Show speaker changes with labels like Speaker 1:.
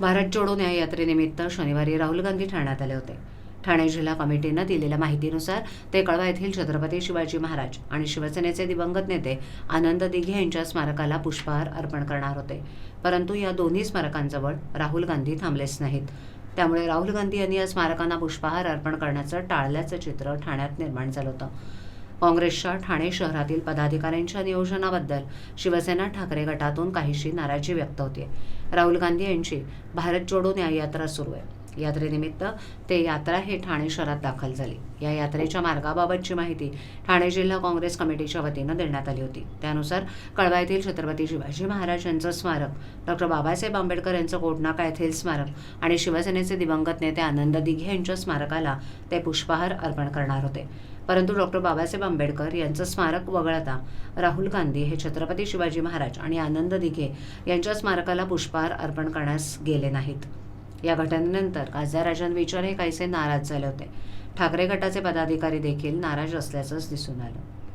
Speaker 1: भारत जोडो न्याय यात्रेनिमित्त शनिवारी राहुल गांधी ठाण्यात आले होते. ठाणे जिल्हा कमिटीनं दिलेल्या माहितीनुसार ते कळवा येथील छत्रपती शिवाजी महाराज आणि शिवसेनेचे दिवंगत नेते आनंद दिघे यांच्या स्मारकाला पुष्पहार अर्पण करणार होते. परंतु या दोन्ही स्मारकांजवळ राहुल गांधी थांबलेच नाहीत. त्यामुळे राहुल गांधी यांनी या स्मारकांना पुष्पहार अर्पण करण्याचं टाळल्याचं चित्र ठाण्यात निर्माण झालं होतं. काँग्रेसच्या ठाणे शहरातील पदाधिकाऱ्यांच्या नियोजनाबद्दल शिवसेना ठाकरे गटातून काहीशी नाराजी व्यक्त होते राहुल गांधी यांची भारत जोडो न्याययात्रा सुरू आहे. यात्रेनिमित्त ते यात्रा हे ठाणे शहरात दाखल झाली. या यात्रेच्या मार्गाबाबतची माहिती ठाणे जिल्हा काँग्रेस कमिटीच्या वतीनं देण्यात आली होती. त्यानुसार कळवा येथील छत्रपती शिवाजी महाराज यांचं स्मारक डॉक्टर बाबासाहेब आंबेडकर यांचं कोटनाका येथील स्मारक आणि शिवसेनेचे दिवंगत नेते आनंद दिघे यांच्या स्मारकाला ते पुष्पहार अर्पण करणार होते. परंतु डॉक्टर बाबासाहेब आंबेडकर यांचं स्मारक वगळता राहुल गांधी हे छत्रपती शिवाजी महाराज आणि आनंद दिघे यांच्या स्मारकाला पुष्पहार अर्पण करण्यास गेले नाहीत. या घटनेनंतर खासदार राजन विचार हे काहीसे नाराज झाले होते. ठाकरे गटाचे पदाधिकारी देखील नाराज असल्याचंच दिसून आलं.